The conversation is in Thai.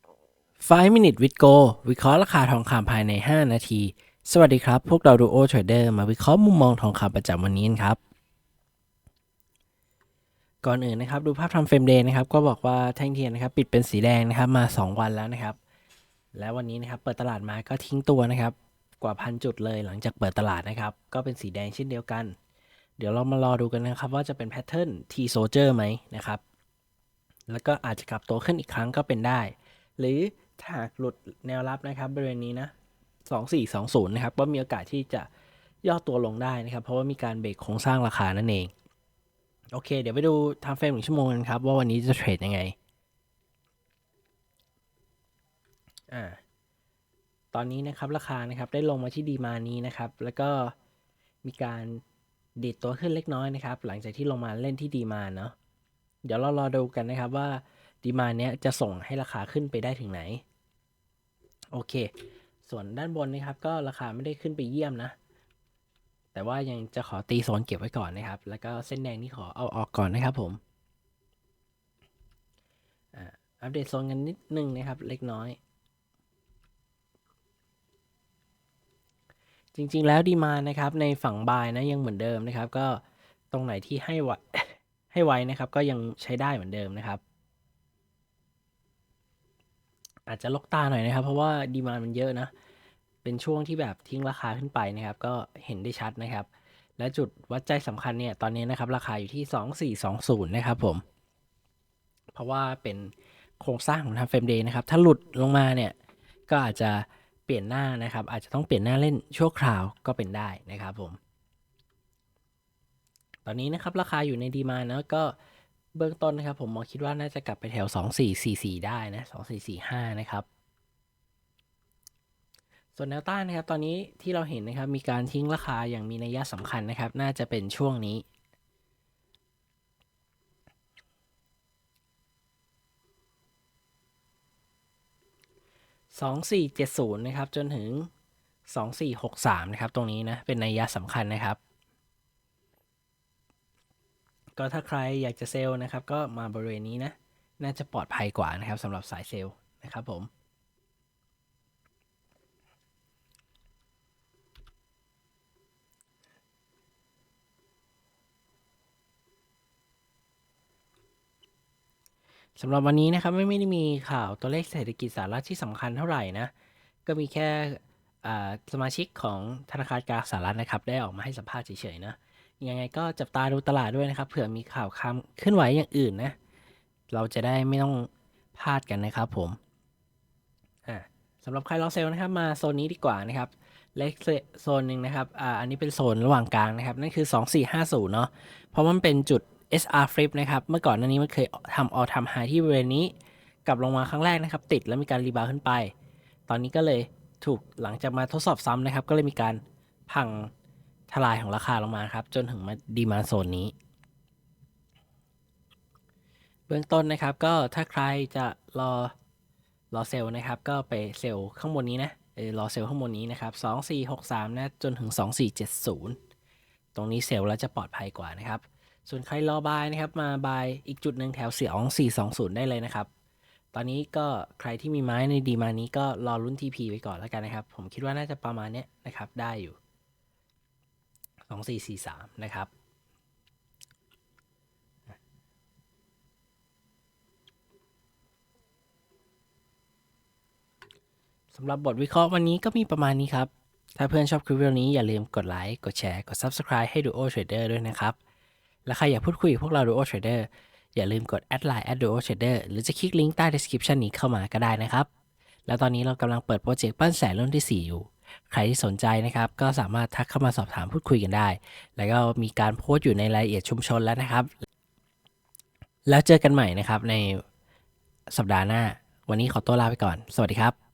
5 minute with go วิเคราะห์ราคาทองคำภายใน 5 นาที สวัสดีครับ พวกเราดูโอเทรดเดอร์มาวิเคราะห์มุมมองทองคำประจำวันนี้นครับ ก่อนอื่นนะครับ ดูภาพทำเฟรมเดย์นะครับ ก็บอกว่าแท่งเทียนนะครับปิดเป็นสีแดงนะครับมา 2 วันแล้วนะครับ และวันนี้นะครับเปิดตลาดมาก็ทิ้งตัวนะครับ กว่าพันจุดเลยหลังจากเปิดตลาดนะครับ ก็เป็นสีแดงเช่นเดียวกัน เดี๋ยวเรามารอดูกันนะครับ ว่าจะเป็นแพทเทิร์น T soldier ไหมนะครับ แล้วก็อาจจะกลับตัวขึ้นอีกครั้งก็เป็นได้ หรือถ้าหากหลุดแนวรับนะครับบริเวณนี้นะ2420นะครับก็มีโอกาสที่จะย่อตัวลงได้นะครับ เพราะว่ามีการเบรกโครงสร้างราคานั่นเอง โอเค เดี๋ยวไปดูทำเฟรมหนึ่งชั่วโมงกันครับ ว่าวันนี้จะเทรดยังไงอ่าตอนนี้นะครับราคานะครับได้ลงมาที่ดีมานี้นะครับ แล้วก็มีการดีดตัวขึ้นเล็กน้อยนะครับ หลังจากที่ลงมาเล่นที่ดีมาเนาะเดี๋ยวเรารอดูกันนะครับว่า ดีมาเนี้ยจะส่งให้ราคาขึ้นไปได้ถึงไหน โอเค ส่วนด้านบนนะครับ ก็ราคาไม่ได้ขึ้นไปเยี่ยมนะ แต่ว่ายังจะขอตีโซนเก็บไว้ก่อนนะครับ แล้วก็เส้นแดงนี่ขอเอาออกก่อนนะครับผมอ่าอัปเดตโซนกันนิดนึงนะครับ เล็กน้อย จริงๆแล้วดีมานะครับในฝั่งบายนะยังเหมือนเดิมนะครับ ก็ตรงไหนที่ให้ไวให้ไว้นะครับ ก็ยังใช้ได้เหมือนเดิมนะครับ อาจจะลกตาหน่อยนะครับ เพราะว่าดีมานมันเยอะนะ เป็นช่วงที่แบบทิ้งราคาขึ้นไปนะครับ ก็เห็นได้ชัดนะครับ และจุดวัดใจสำคัญเนี่ยตอนนี้นะครับ ราคาอยู่ที่ 2420 นะครับผม เพราะว่าเป็นโครงสร้างของทางเฟรมเดย์นะครับ ถ้าหลุดลงมาเนี่ยก็อาจจะเปลี่ยนหน้านะครับ อาจจะต้องเปลี่ยนหน้าเล่นชั่วคราวก็เป็นได้นะครับผม ตอนนี้นะครับราคาอยู่ในดีมานะก็ เบื้องต้นนะครับ ผมมองคิดว่าน่าจะกลับไปแถว 2444 ได้นะ 2445 นะครับ ส่วนแนวต้านนะครับ ตอนนี้ที่เราเห็นนะครับ มีการทิ้งราคาอย่างมีนัยสำคัญนะครับ น่าจะเป็นช่วงนี้2470นะครับ จนถึง2463นะครับ ตรงนี้นะ เป็นนัยสำคัญนะครับ ก็ถ้าใครอยากจะเซลล์นะครับ ก็มาบริเวณนี้นะ น่าจะปลอดภัยกว่านะครับสำหรับสายเซลล์นะครับผมสำหรับวันนี้นะครับไม่ไม่ได้มีข่าวตัวเลขเศรษฐกิจสหรัฐที่สำคัญเท่าไหร่นะ ก็มีแค่สมาชิกของธนาคารกลางสหรัฐนะครับ ได้ออกมาให้สัมภาษณ์เฉยๆนะ ยังไงก็จับตาดูตลาดด้วยนะครับ เผื่อมีข่าวคำเคลื่อนไหวอย่างอื่นนะ เราจะได้ไม่ต้องพลาดกันนะครับผมอ่าสำหรับใครรอเซลล์นะครับมาโซนนี้ดีกว่านะครับเลขโซนหนึ่งนะครับอ่าอันนี้เป็นโซนระหว่างกลางนะครับ นั่นคือ 2450 เนาะเพราะมันเป็นจุด SR flip นะครับ เมื่อก่อนน้านี้มันเคยทำ all time high ที่บริเวณนี้ กลับลงมาครั้งแรกนะครับ ติดแล้วมีการรีบาวขึ้นไป ตอนนี้ก็เลยถูกหลังจากมาทดสอบซ้ำนะครับ ก็เลยมีการพัง ทลายของราคาลงมาครับ จนถึงมาดีมาโซนนี้ เบื้องต้นนะครับก็ถ้าใครจะรอรอเซลล์นะครับ ก็ไปเซลล์ข้างบนนี้นะเออรอเซลล์ข้างบนนี้นะครับ2463นะจนถึง 2470 ตรงนี้เซลล์แล้วจะปลอดภัยกว่านะครับ ส่วนใครรอบายนะครับ มาบายอีกจุดหนึ่งแถวเสียอง420 ได้เลยนะครับ ตอนนี้ก็ใครที่มีไม้ในดีมานี้ก็รอรุ่น TP ไปก่อนแล้วกันนะครับ ผมคิดว่าน่าจะประมาณเนี้ยนะครับได้อยู่ 2443 นะครับ สำหรับบทวิเคราะห์วันนี้ก็มีประมาณนี้ครับ ถ้าเพื่อนชอบคลิปวิดีโอนี้อย่าลืมกดไลค์ กดแชร์ กด Subscribe ให้ Duo Trader ด้วยนะครับ และใครอยากพูดคุยกับพวกเรา Duo Trader อย่าลืมกดแอดไลน์ @duo trader หรือจะคลิกลิงก์ใต้ description นี้เข้ามาก็ได้นะครับ แล้วตอนนี้เรากำลังเปิดโปรเจกต์ปั้นแสนรุ่นที่ 4 อยู่ ใครที่สนใจนะครับ ก็สามารถทักเข้ามาสอบถามพูดคุยกันได้ แล้วก็มีการโพสต์อยู่ในรายละเอียดชุมชนแล้วนะครับ แล้วเจอกันใหม่นะครับในสัปดาห์หน้า วันนี้ขอตัวลาไปก่อน สวัสดีครับ